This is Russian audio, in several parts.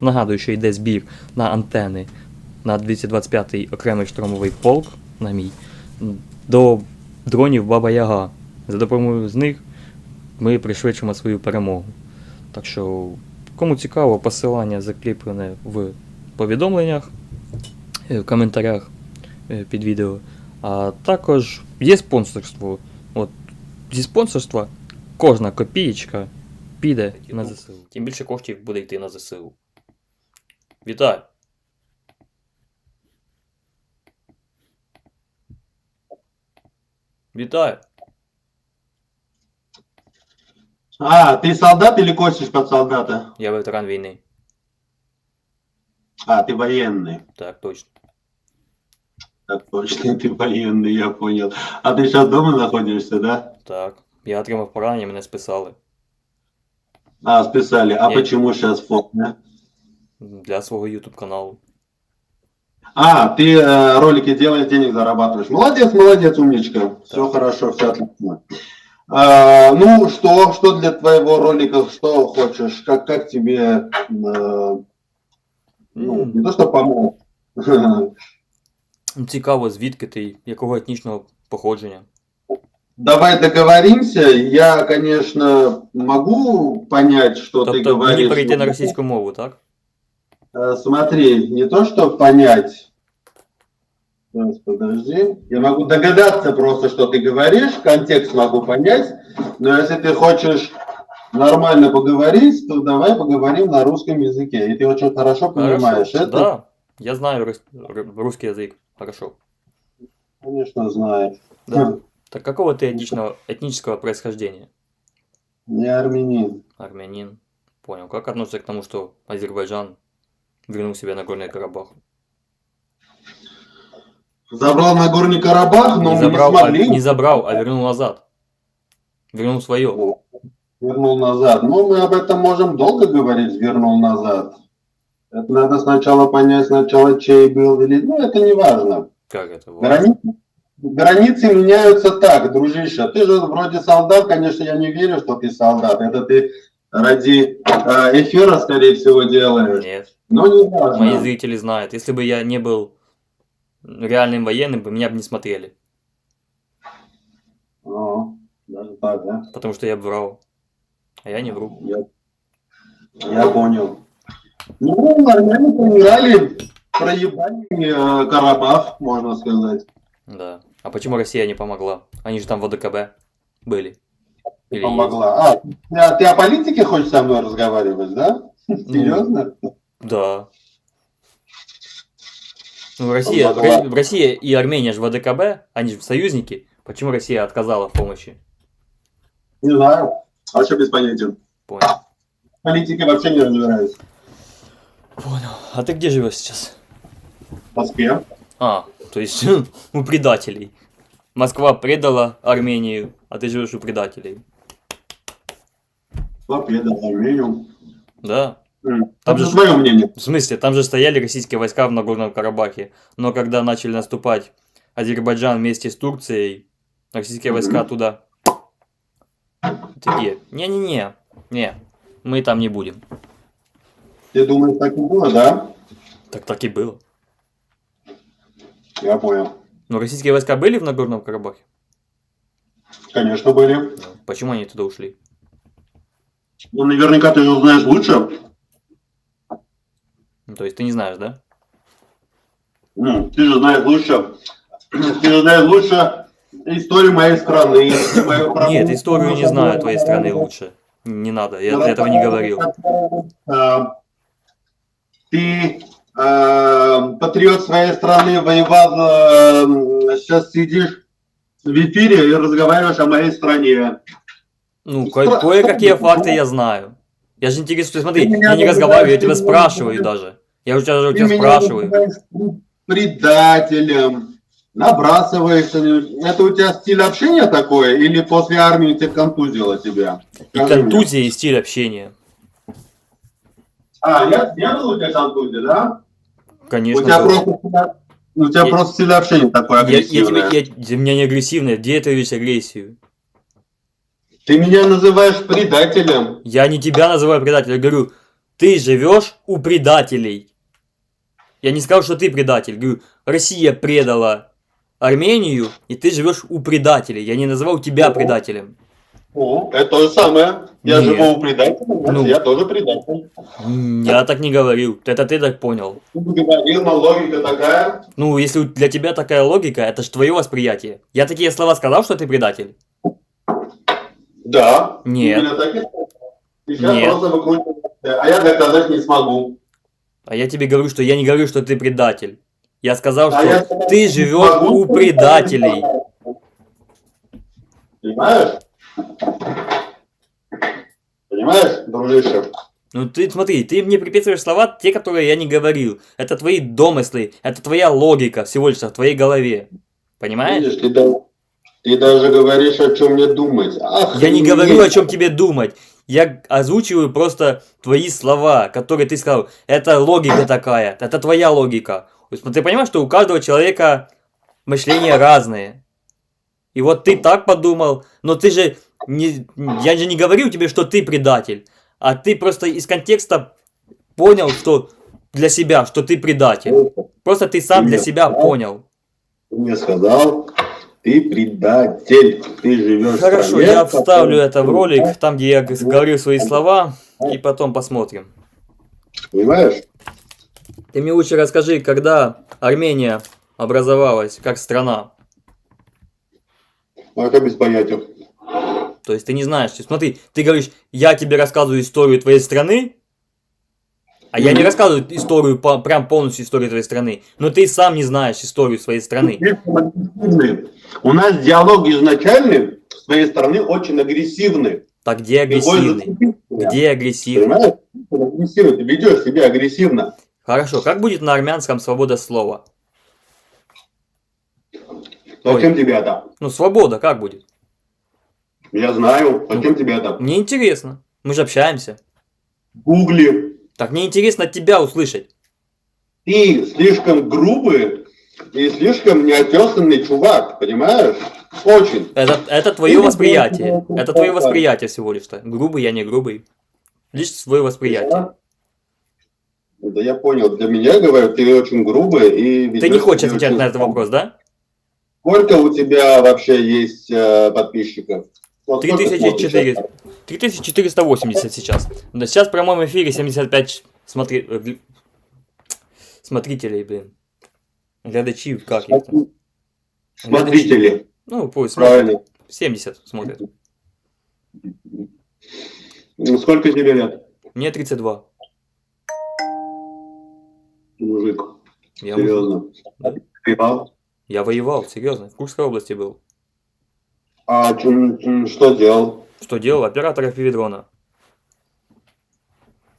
Нагадую, що йде збір на антени на 225-й окремий штурмовий полк на мій до дронів Баба Яга. За допомогою з них ми пришвидшимо свою перемогу. Так що, кому цікаво, посилання закріплене в повідомленнях, е, в коментарях е, під відео. А також є спонсорство. От зі спонсорства кожна копієчка піде на ЗСУ. Тим більше коштів буде йти на ЗСУ. Вітаю! Вітаю! А, ты солдат или косишь под солдата? Я ветеран війни. А, ты военный. Так, точно. Так точно, ты военный, я понял. А ты сейчас дома находишься, да? Так. Я отримав поранення, мене списали. А, списали. А Я- почему сейчас форме? Для свого YouTube каналу. А, ты э, ролики делаешь, денег зарабатываешь. Молодец, молодец, умничка. Все Так. хорошо, все отлично. А, ну, что, что для твоего ролика, что хочешь? Как, как тебе, э, ну, М, не то, что помог. Цікаво, звідки ти, якого етнічного походження. Давай договоримся. Я, конечно, могу понять, что ты Тобто говоришь. мені перейти но- на російську мову, так? Э, Смотри, не то, что понять. Сейчас, подожди. Я могу догадаться просто, что ты говоришь, контекст могу понять. Но если ты хочешь нормально поговорить, то давай поговорим на русском языке. И ты очень хорошо понимаешь Хорошо. это. Да, я знаю рус- русский язык. Хорошо. Конечно, знаешь. Да. Так какого ты этничного, этнического происхождения? Не армянин. Армянин. Понял. Как относишься к тому, что Азербайджан вернул себе Нагорный Карабах? Забрал Нагорный Карабах, но не, забрал, не а, смогли. не забрал, а вернул назад. Вернул свое. Вернул назад. Ну, мы об этом можем долго говорить, вернул назад. Это надо сначала понять, сначала чей был или... Ну, это не важно. Как это? вот? Границы, границы меняются так, дружище. Ты же вроде солдат, конечно, я не верю, что ты солдат. Это ты ради э, эфира, скорее всего, делаешь. Нет. Но не важно. Мои зрители знают. Если бы я не был реальным военным, бы меня бы не смотрели. О, даже так, да? Потому что я врал. А я не вру. Я, я понял. Ну, нормально проиграли, проебали э, Карабах, можно сказать. Да. А почему Россия не помогла? Они же там в ОДКБ были. Помогла. А, ты, о- ты о политике хочешь со мной разговаривать, да? Серьезно? есть? Да. Ну, Россия, Помогла. Ро- Россия и Армения же в ОДКБ, они же союзники. Почему Россия отказала в помощи? Не знаю. Вообще без понятия. Понял. В политике вообще не разбираюсь. Понял. А ты где живешь сейчас? В Москве. А, то есть у предателей. Москва предала Армению, а ты живешь у предателей. Победа, Армению. Да. М. Там же- свое мнение. В смысле, там же стояли российские войска в Нагорном Карабахе, но когда начали наступать Азербайджан вместе с Турцией, российские войска Мгм. туда... Такие, не-не-не, не, мы там не будем. Ты думаешь, так и было, да? Так так и было. Я понял. Но российские войска были в Нагорном Карабахе? Конечно, были. Ну, Почему они туда ушли? Ну, наверняка ты же знаешь лучше. Ну, то есть ты не знаешь, да? Ну, ты же знаешь лучше. Ты же знаешь лучше историю моей страны. Нет, историю не знаю твоей страны лучше. Не надо, я этого не говорил. А, Ты а, патриот своей страны, воевал, а, сейчас сидишь в эфире и разговариваешь о моей стране. Ну, ко- кое-какие факты я знаю. Я же интересуюсь, смотри, Ты меня я не разговариваю, я тебя спрашиваю даже. Я у тебя, у Ты тебя меня спрашиваю. называешь предателем, набрасываешься. Это у тебя стиль общения такой или после армии тебя контузило тебя? И Скажи мне. контузия, и стиль общения. А, я, я был у тебя контузия, да? Конечно. у тебя просто, у тебя Я- просто стиль общения такой я, я агрессивный. тебе, я, у меня не агрессивная, где ты видишь агрессию? Ты меня называешь предателем. Я не тебя называю предателем, я говорю, ты живешь у предателей. Я не сказал, что ты предатель. Говорю, Россия предала Армению, и ты живешь у предателей. Я не называл тебя Ого. предателем. Ну, это то же самое. Я Нет. живу у предателя, Ну. я тоже предатель. Я так не говорил. Это ты так понял. Ты говорил, но логика такая. Ну, если для тебя такая логика, это же твое восприятие. Я такие слова сказал, что ты предатель? Да. Нет. Именно так и. Ты сейчас Нет. просто выкручиваешься, а я доказать не смогу. А я тебе говорю, что я не говорю, что ты предатель. Я сказал, А что я ты живешь могу у предателей. Понимаешь? Понимаешь, дружище? Ну ты смотри, ты мне приписываешь слова, те, которые я не говорил. Это твои домыслы, это твоя логика всего лишь в твоей голове. Понимаешь? Видишь, ты, ты даже говоришь, о чем мне думать. Ах, Я не говорю, о чем тебе думать. Я озвучиваю просто твои слова, которые ты сказал. Это логика такая, это твоя логика. Есть, Ты понимаешь, что у каждого человека мышление разное. И вот ты так подумал, но ты же не, я же не говорил тебе, что ты предатель, а ты просто из контекста понял, что для себя, что ты предатель. Просто ты сам для себя понял. Ты мне сказал, ты предатель, ты живешь Хорошо, стране, я вставлю это в ролик, там, где я говорю свои слова, и потом посмотрим. Понимаешь? Ты мне лучше расскажи, когда Армения образовалась как страна. Ну, это без понятия. То есть ты не знаешь. Смотри, ты говоришь, я тебе рассказываю историю твоей страны, а я не рассказываю историю, по- прям полностью историю твоей страны. Но ты сам не знаешь историю своей страны. У нас диалог изначальный с твоей стороны очень агрессивный. Так где агрессивный? Где агрессивный? Агрессивный. Ты ведешь себя агрессивно. Хорошо, как будет на армянском свобода слова? Зачем тебе это? Ну, свобода как будет? Я знаю. Зачем тебе это? Мне интересно. Мы же общаемся. Гугли. Так мне интересно от тебя услышать. Ты слишком грубый и слишком неотесанный чувак, понимаешь? Очень. Это, это твое Или восприятие. Это твое восприятие всего лишь-то. Грубый я не грубый. Лишь свое восприятие. Да я понял. Для меня, говорю, ты очень грубый и... Ты не хочешь отвечать очень на этот вопрос, да? Сколько у тебя вообще есть э, подписчиков? Вот сколько смотришь 3400. сейчас? 3480 сейчас. Да, сейчас в прямом эфире 75 смотри... э, смотрителей, блин. Глядачи, как их там? Смотрители. Ну, пусть смотрят. Правильно. 70 смотрят. Ну, Сколько тебе лет, Мне 32. мужик? Я, мужик. Серьезно. Да. Воевал? я воевал, серьезно. В Курской области был. А что делал? Что делал? Оператор FPV-дрона.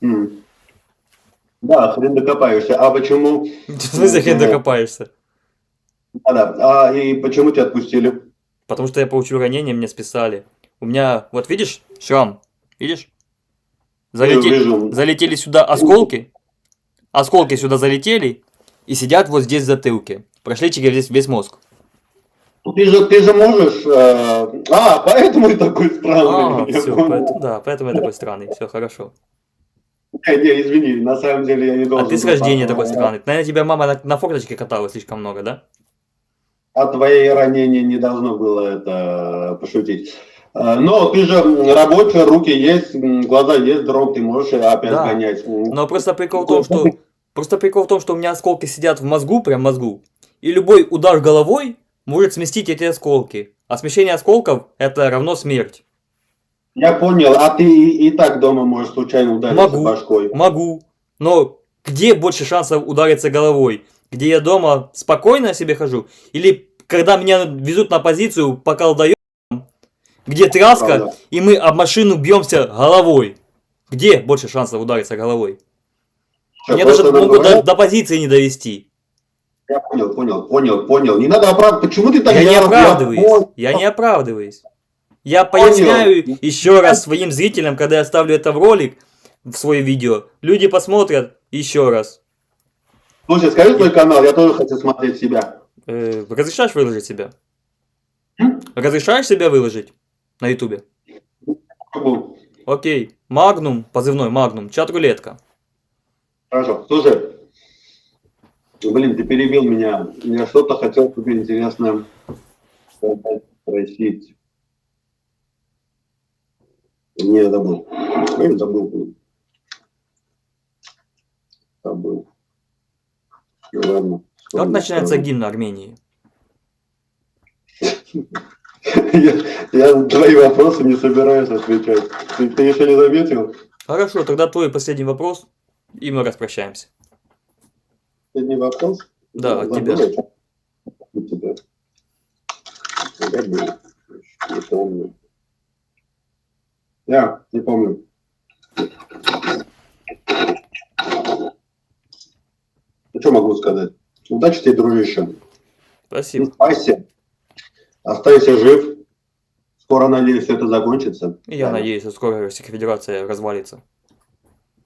М. Да, хрен докопаешься. А почему? В смысле хрен докопаешься? А, да. а и почему тебя отпустили? Потому что я получил ранение, мне списали. У меня, вот видишь, шрам, видишь? Вижу. Залетели сюда осколки, осколки сюда залетели и сидят вот здесь в затылке. Прошли через весь, весь мозг. Ты же, ты же можешь... э, А, поэтому ты такой странный. А, все, поэтому, да, поэтому я такой странный, все хорошо. Не, не, извини, на самом деле я не А должен... ты с рождения так, такой э, странный. Наверное, тебя мама на, на форточке катала слишком много, да? От твоей ранения не должно было это пошутить. Э, Но ты же м, рабочий, руки есть, глаза есть, дрон ты можешь опять Да. гонять. Но просто прикол в том, что просто прикол в том, что у меня осколки сидят в мозгу, прям в мозгу, и любой удар головой может сместить эти осколки. А смещение осколков это равно смерть. Я понял, а ты и, и так дома можешь случайно удариться Могу. башкой. Могу. Но где больше шансов удариться головой? Где я дома спокойно себе хожу? Или когда меня везут на позицию по колдаём, где тряска, Правда. и мы об машину бьемся головой? Где больше шансов удариться головой? Что, Меня даже могут до, до позиции не довести. Я понял, понял, понял, понял. Не надо оправдывать. Почему ты так Я не делал? оправдываюсь. Я не оправдываюсь. Я Понял. поясняю еще раз своим зрителям, когда я ставлю это в ролик, в свое видео. Люди посмотрят еще раз. Слушай, скажи твой канал, я тоже хочу смотреть себя. Э, разрешаешь выложить себя? М? Разрешаешь себя выложить на ютубе? Окей. Магнум, позывной Магнум, чат рулетка. Хорошо. Слушай, блин, ты перебил меня. Я что-то хотел тебе интересное спросить. Не, забыл. Ой, забыл. блин. Забыл. Ну, ладно. Как начинается вспомню. гимн Армении? Я, я на твои вопросы не собираюсь отвечать. Ты, ты еще не заметил? Хорошо, тогда твой последний вопрос, и мы распрощаемся. Последний вопрос? Да, от тебя. я. От тебя. Забыл. Не помню. Я не помню. Ну, что могу сказать? Удачи тебе, дружище. Не Спасибо. спайся. Жив. Скоро, надеюсь, все это закончится. Я Да. надеюсь, что скоро Российская Федерация развалится.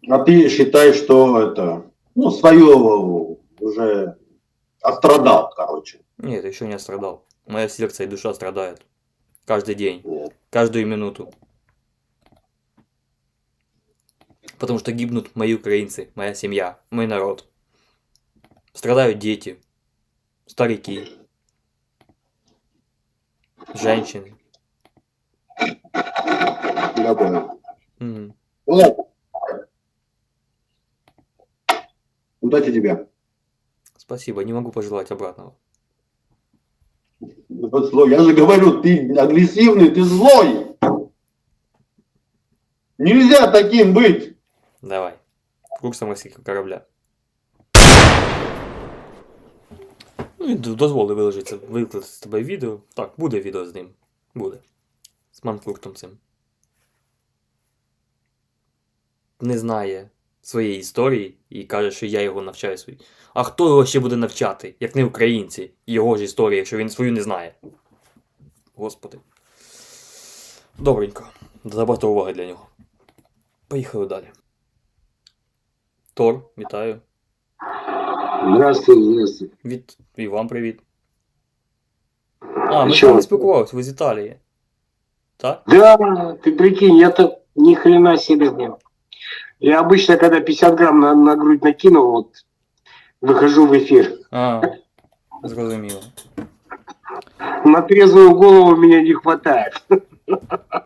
А ты считаешь, что это, ну, свое уже отстрадал, короче. Нет, еще не страдал. Моя сердце и душа страдают. Каждый день, Вот. каждую минуту. Потому что гибнут мои украинцы, моя семья, мой народ. Страдают дети, старики, женщины. Я понял. Ну ладно. Удачи тебе. Спасибо, не могу пожелать обратного. Вот злой. Я же говорю, ты агрессивный, ты злой. Нельзя таким быть. Давай. Курсом российського корабля. Ну і д- дозволи виложити, викласти з тебе відео. Так, буде відео з ним. Буде. З манкуртом цим. Не знає Своєї історії і каже, що я його навчаю свої. А хто його ще буде навчати, як не українці, його ж історії, якщо він свою не знає. Господи. Добренько. Забагато уваги для нього. Поїхали далі. Тор, вітаю. Здравствуй, здравствуй. Від... І вам привіт. А, ми з вами спілкувалися, ви з Італії. Так? Да, ты прикинь, я-то ни хрена себе не. Я обычно, когда 50 грамм на, на грудь накинул, вот, выхожу в эфир. А, зрозуміло. На трезвую голову меня не хватает.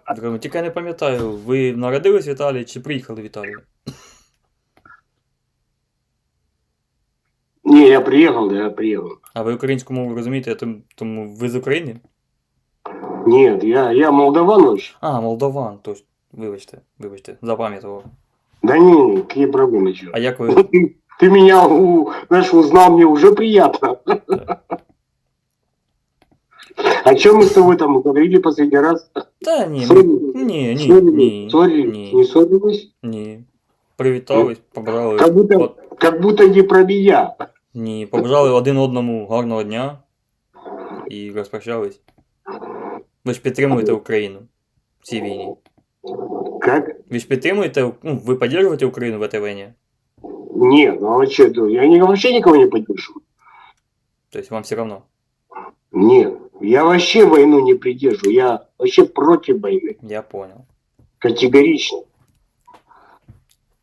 Зрозуміло. Тільки я не пам'ятаю, ви народились в Італії чи приїхали в Італію? Не, я приехал, да, я приехал. А ви українську мову розумієте, тому, тому ви з України? Нет, я, я молдаван вообще. А, молдаван, точно. Вибачте, вибачте, запам'ятував. Да не, какие проблемы, чё. А як ви. Ты, ты меня, у, знаешь, узнал, мне уже приятно. О чем мы с тобой там говорили последний раз? Та ні, ми... Ссорились? ні, ні, Ссорились? ні, Ссорились? ні, Не ссорились? ні. Привітались, побажали. Как будто, От, как будто не про меня. ні, побажали один одному гарного дня і розпрощались. Ви ж підтримуєте Україну в цій війні. Как? Ви ж підтримуєте, ну, ви підтримуєте Україну в этой війні? Нет, ну а что, я ни- вообще никого не поддерживаю. Тобто вам все равно. Нет, я вообще войну не придерживаю, я вообще против войны, Я понял. категорично.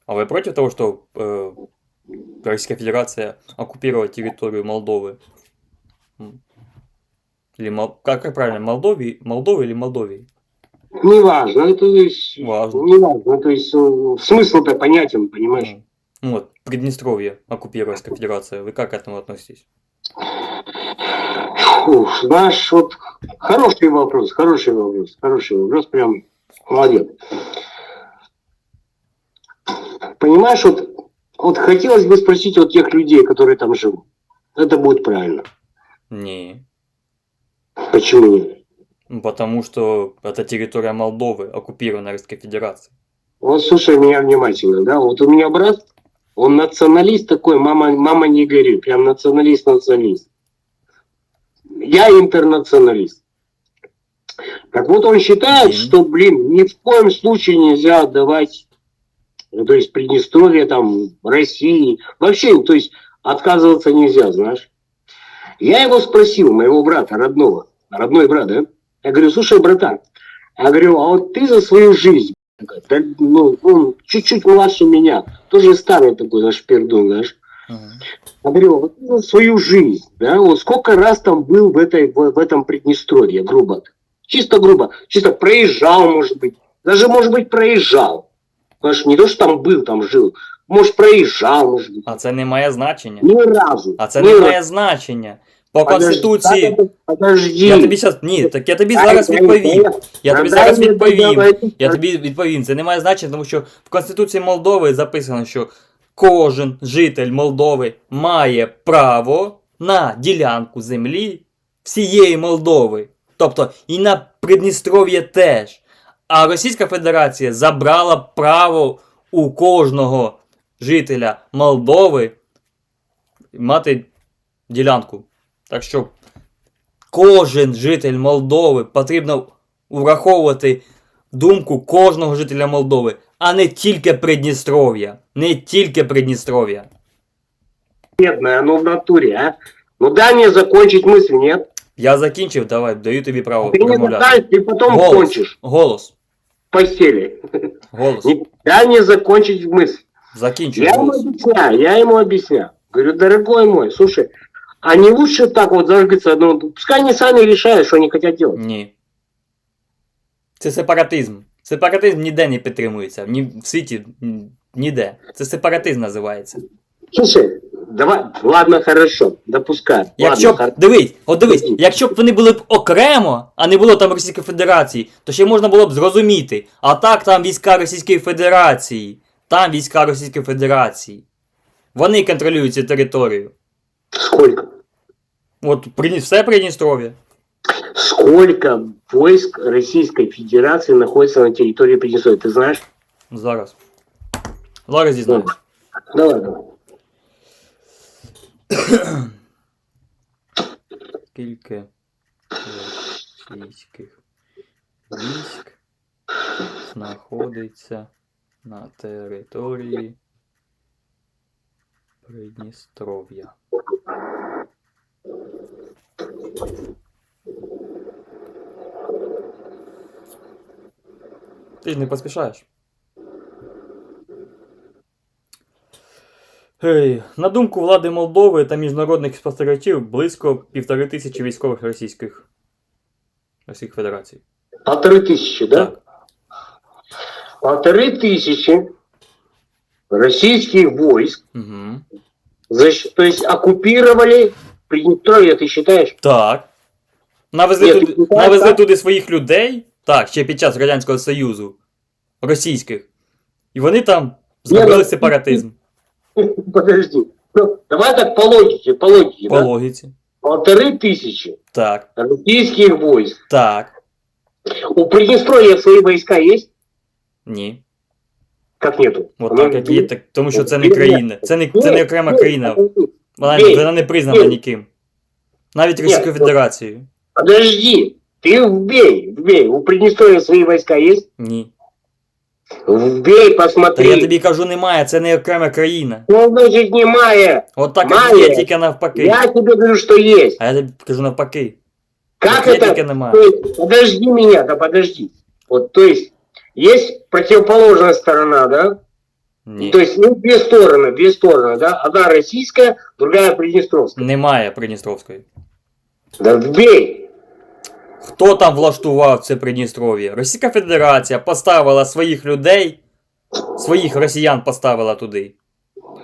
А вы против того, что э, Российская Федерация оккупировала территорию Молдовы? М. Или Мол- как, как правильно, Молдовии, Молдовы или Молдовии? Неважно, это то есть, Важно. неважно, то есть э, смысл-то понятен, понимаешь? Ну, ну вот, Приднестровье оккупирует Российская Федерация. Вы как к этому относитесь? Фу, знаешь, вот хороший вопрос, хороший вопрос, хороший вопрос, прям молодец. Понимаешь, вот, вот хотелось бы спросить вот тех людей, которые там живут. Это будет правильно. Не. Почему нет? Ну, Потому что это территория Молдовы, оккупированная Российской Федерацией. Вот слушай меня внимательно, да, вот у меня брат, он националист такой, мама, мама не гори, прям националист-националист. Я интернационалист. Так вот он считает, Мгм. что, блин, ни в коем случае нельзя отдавать, ну, то есть Приднестровье, там, России, вообще, то есть отказываться нельзя, знаешь. Я его спросил, моего брата родного, родной брат, да? Я говорю, слушай, братан, я говорю, а вот ты за свою жизнь Да, ну, он чуть-чуть младше меня. Тоже старый такой наш пердун, знаешь. Мгм. Говорю, вот, ну, свою жизнь, да, вот сколько раз там был в, этой, в, в этом Приднестровье, грубо. Чисто грубо, чисто проезжал, может быть, даже, может быть, проезжал. Понимаешь, не то, что там был, там жил, может, проезжал, может быть. А це не має значення. Ни разу. А це Ни не разу. має значення. По конституції. Подожди. Я тобі зараз. Ні, так я тобі зараз відповім. Я тобі зараз відповім. Я тобі відповім. Це не має значення, тому що в Конституції Молдови записано, що кожен житель Молдови має право на ділянку землі всієї Молдови. Тобто і на Придністров'я теж. А Російська Федерація забрала право у кожного жителя Молдови мати ділянку. Так що кожен житель Молдови потрібно враховувати думку кожного жителя Молдови, а не тільки Придністров'я. Не тільки Придністров'я. Бедная, ну в натуре, а. Ну дай мне закончить мысль, нет? Я закінчив, давай, даю тобі право Ты не промовляти. дай, ты потом Голос. кончишь Голос. в постели. Голос. Не- Дай мне закончить мысль. Закінчуй Я ему голос. объясняю, я ему объясняю. Говорю, дорогой мой, слушай, а не лучше так вот зажигаться, ну, пускай они сами решают, что они хотят делать. Ні. Це сепаратизм. Сепаратизм ніде не підтримується. Ні в світі м, ніде. Це сепаратизм називається. Слушай, давай, ладно, хорошо, допускай. Якщо ладно, б, хор- дивись, от дивись, якщо б вони були б окремо, а не було там Російської Федерації, то ще можна було б зрозуміти. А так там війська Російської Федерації. Там війська Російської Федерації. Вони контролюють цю територію. Сколько? От Придні- все Придністров'я. Сколько войск Российской Федерации находится на территории Приднестровья, ты знаешь? Зараз. Зараз дізнаюсь. Давай, давай. Скільки російських військ знаходиться на території Придністров'я. Ти ж не поспішаєш. Ей, на думку влади Молдови та міжнародних спостерігачів, близько півтори тисячі військових російських Російської Федерації. Полторы тысячи, да? Так. Полторы тысячи российских войск, Угу. защ- то есть оккупировали Приднестровье, ты считаешь? Так. Навезли, Ні, туди, ти так, навезли так. туди своїх людей, так, ще під час Радянського Союзу, російських. І вони там зробили ну, сепаратизм Подожди. Ну, давай так по логике, по логике, по да? логіці. Полторы тысячи Так, российских войск. так, У Приднестровья свои войска есть? ні. Как нету? От Ну, так, як є, так, тому що це не країна. Це не, це не окрема країна. Вона, вона не признана ніким. Навіть Російською Федерацією. Подожди, ты вбей, вбей. У Приднестровья свои войска есть? Ні. Вбей, Та посмотри. я тобі кажу, немає, це не окрема країна. Ну, значит, не мая. От так Має. як є, тільки навпаки. Я тебе говорю, что есть. А я тобі кажу навпаки. Как Є, это? тільки То немає. есть, подожди меня, да подожди. Вот, то есть, есть противоположная сторона, да? Ні. То есть, ну, две стороны, две стороны, да? Одна российская, другая приднестровская. Немає Придністровської. Да вбей. Хто там влаштував це Придністров'я? Російська Федерація поставила своїх людей, своїх росіян поставила туди.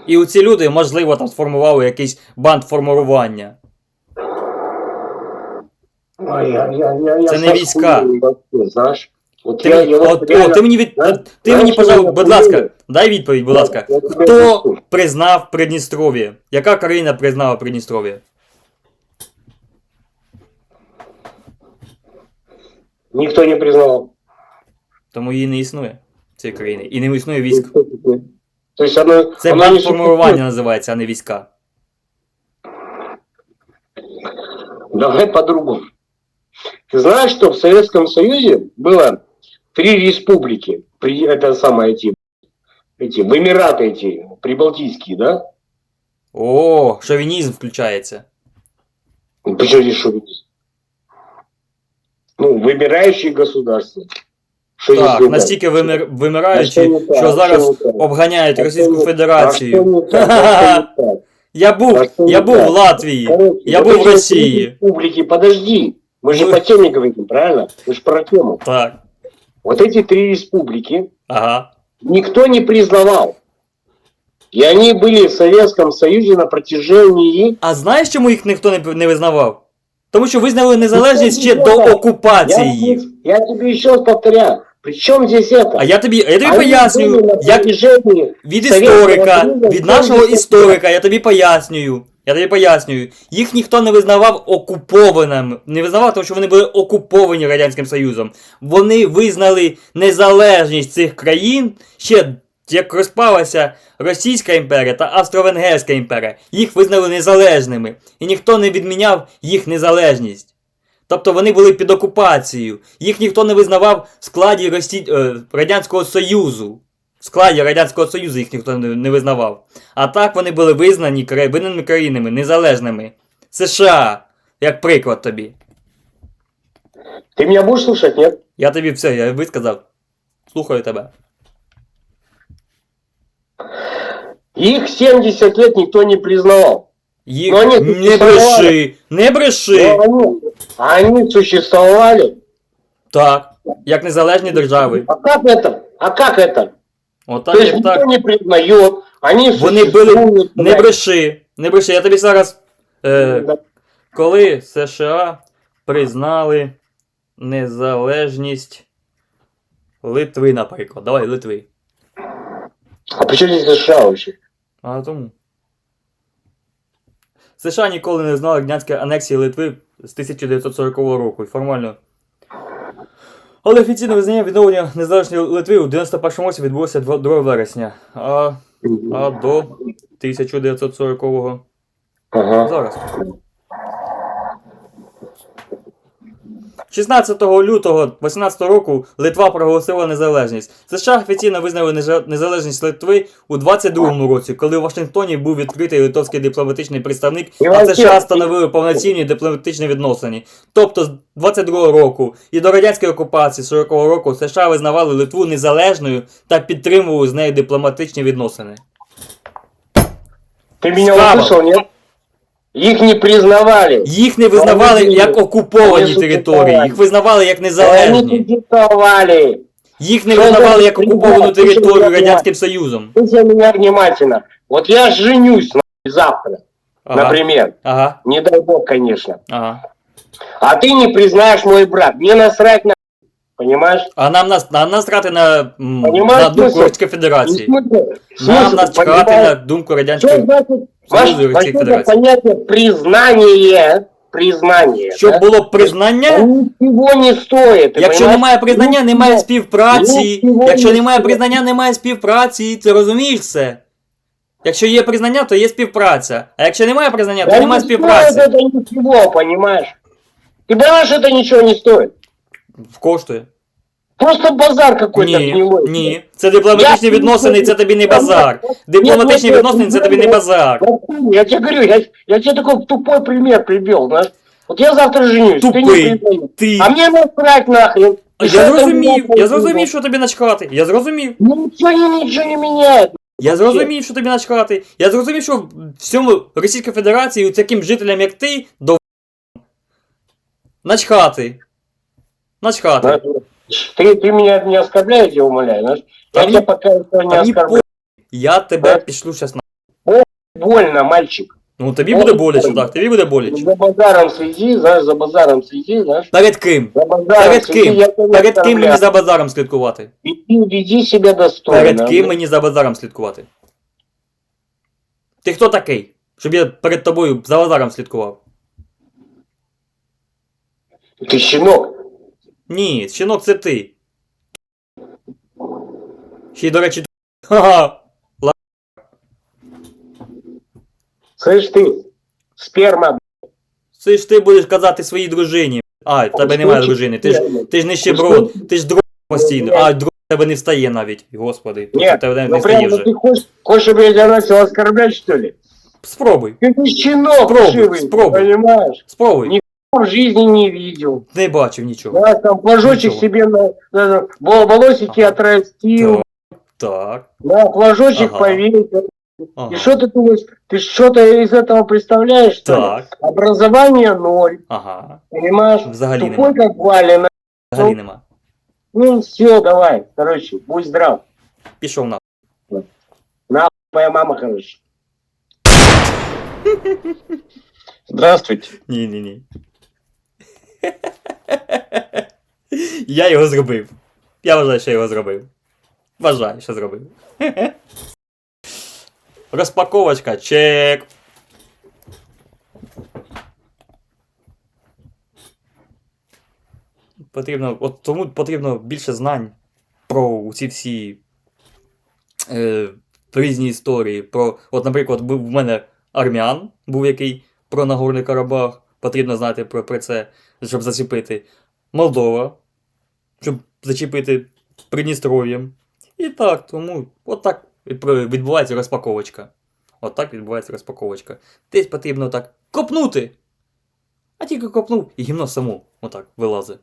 І оці люди, можливо, там сформували якийсь банд формування. Це не війська. Ти, мені- от, о, ти мені від... Ти мені, я будь ласка, дай відповідь, будь ласка. Хто признав Придністров'я? Яка країна признала Придністров'я? Никто не признал. Тому її не існує цієї країни. І не існує військ. То есть оно, Це оно не банд формування називається, а не війська. Давай по-другому. Ты знаешь, что в Советском Союзе было три республики, при, это самое эти, эти, в Эмираты эти, прибалтийские, да? О, шовінізм включається. Почему здесь шовинизм? Ну, выбирающие государства. Что здесь Так, не настільки вимир, А что вимираючи, не так? що А зараз что не так? обганяють А Російську что не- Федерацію. А что не так? А что не так? Я був, А що я не був так? в Латвії. Короче, Я вот был в эти вот России. Республики, подожди. Мы же Ну. по теме говорим, правильно? Мы же про тему. Так. Вот эти три республики Ага. никто не признавал. И они были в Советском Союзе на протяжении... А знаєш, чому їх ніхто не, не визнавав? Тому що визнали незалежність ще до окупації я тебе еще раз повторяю. При чем здесь это? А я тобі, я тобі были пояснюю, як від історика, від нашого історика, я тобі пояснюю. Я тобі пояснюю. Їх ніхто не визнавав окупованими. Не визнавав, тому що вони були окуповані Радянським Союзом. Вони визнали незалежність цих країн ще як розпалася Російська імперія та Австро-Венгерська імперія. Їх визнали незалежними. І ніхто не відміняв їх незалежність. Тобто вони були під окупацією. Їх ніхто не визнавав в складі Росі... е, Радянського Союзу. В складі Радянського Союзу їх ніхто не, визнавав. А так вони були визнані кра- країнами, незалежними. США, як приклад тобі. Ты меня будешь слушать, нет? Я тобі все, я висказав. Слухаю тебе. Их 70 лет никто не признавал. Їх... Ну, вони Не бреши! Не бреши! Но они, они существовали. Так, як незалежні держави. А как это? А как это? Отак, То есть отак. никто не признает. Они Вони существуют. Не бреши! Не бреши, я тобі зараз. Е, Да. коли США признали незалежність Литви, наприклад. Давай, Литви. А при чем здесь США вообще? А тому. США ніколи не знали гнянської анексії Литви з 1940 року і формально. Але офіційне визнання відновлення незалежної Литви у 91 році відбулося 2 2 вересня. А, а до 1940-го Ага. зараз. 16 лютого 18 року Литва проголосила незалежність. США офіційно визнали незалежність Литви у 22 році, коли у Вашингтоні був відкритий литовський дипломатичний представник, а США встановили повноцінні дипломатичні відносини. Тобто з 22 року і до радянської окупації 40-го року США визнавали Литву незалежною та підтримували з нею дипломатичні відносини. Ты меня Справа. услышал, нет? Их не признавали. Їх не визнавали Вони як окуповані вони території, существували. їх визнавали як Они незалежні. существовали. Їх не Що визнавали за як окуповану прикол? Ти що територію мене Радянським Союзом. Слушай меня внимательно. Вот я женюсь нахуй, завтра, Ага, например. ага, Не дай бог, конечно. ага. А ты не признаешь мой брат. Мне насрать на... Понимаешь? А нам нас, нам насрати на, м, Понімаєш, на думку смисл? Російської Федерації. Смысл? Нам Смысл, насрати понимаешь? на думку Что Радянської значит Союзу ваш, і Російської возьмите Федерації. понятие признание, признание, Щоб да? було признання, ничего не стоит. ты якщо понимаешь? немає признання, немає співпраці. Нічого Якщо не немає стоїть. признання, немає співпраці. Ти розумієш це? Якщо є признання, то є співпраця. А якщо немає признання, то Да немає не стоит співпраці. это ничего, понимаешь? Ты понимаешь, это ничего не стоит. Коштує. Просто базар какой-то Ні, гнилой. ні. Це дипломатичні Я- відносини, це тобі не базар. Дипломатичні Нет, нет, відносини, це тобі не нет. базар. Я тебе говорю, я, я тебе такой тупой пример привел, знаешь. Вот я завтра женюсь, ты не Тупий. признаешь. Ти. А мне насрать нахрен. И что Я это зрозумів, меня я зрозумів, произвело? що тобі начхати. Я зрозумів. Ничего, не- ничего не меняет. Я зрозумів, що тобі начхати. Я зрозумів, що всьому Російській Федерації, таким жителям, як ти, до начхати. Начхати. Ты, ты меня не оскорбляешь, я умоляю, знаешь. Да Я мне- тебя пока что не Та мені оскорбляю. по... Я тебе Да. пішлю щас на. Больно, мальчик. Ну тобі буде боляче, так, тобі буде боляче. За базаром следи, знаешь, за базаром следи, знаешь. Перед ким? За базаром Перед следи, ким? я тебя не Перед ким мені оскорбляю. за базаром слідкувати? Веди, веди себя достойно. Перед ким мені за базаром слідкувати? Ти хто такий? Щоб я перед тобою за базаром слідкував? Ты щенок. Ні, щенок це ти. Ще й, до речі, ха-ха. Слышь ты, сперма. Це ж ти будеш казати своїй дружині. А, в тебе немає дружини. Ти ж, ти ж нищеброд, ти ж дрон постійно. А, дрон в тебе не встає навіть. Господи, дрон в Нет, тебе не ну встає прям, ну вже. ты хочешь, хочешь, чтобы я тебя начал оскорблять, что ли? Спробуй, Ты не щенок Спробуй, вшивый, спробуй. понимаешь? спробуй. Ні. в жизни не видел. Не бачив нічого. Я там флажочек Ничего. себе на, на- на- вол- волосики Ага. отрастил. Так. Да, флажочек Ага. повесил. Ага. И что ты думаешь, ты что-то из этого представляешь? что ли? Так. Образование ноль, Ага. понимаешь? Взагалі Тупой нема. как валено. Взагалі нема. Ну все, давай, короче, будь здрав. Пішов на. Твоя мама хорошая. Здравствуйте. Ні, ні, ні. Я його зробив. Я вважаю, що його зробив. Вважаю, що зробив. Розпаковочка, чек. Потрібно, от тому потрібно більше знань про ці всі е, різні історії. Про, от, наприклад, був в мене армян, був який про Нагорний Карабах. Потрібно знати про, про це, щоб зачепити Молдова, щоб зачепити Придністров'ям. І так, тому отак відбувається розпаковочка. Отак відбувається розпаковочка. Десь потрібно так копнути. А тільки копнув і гімно само отак вилазить.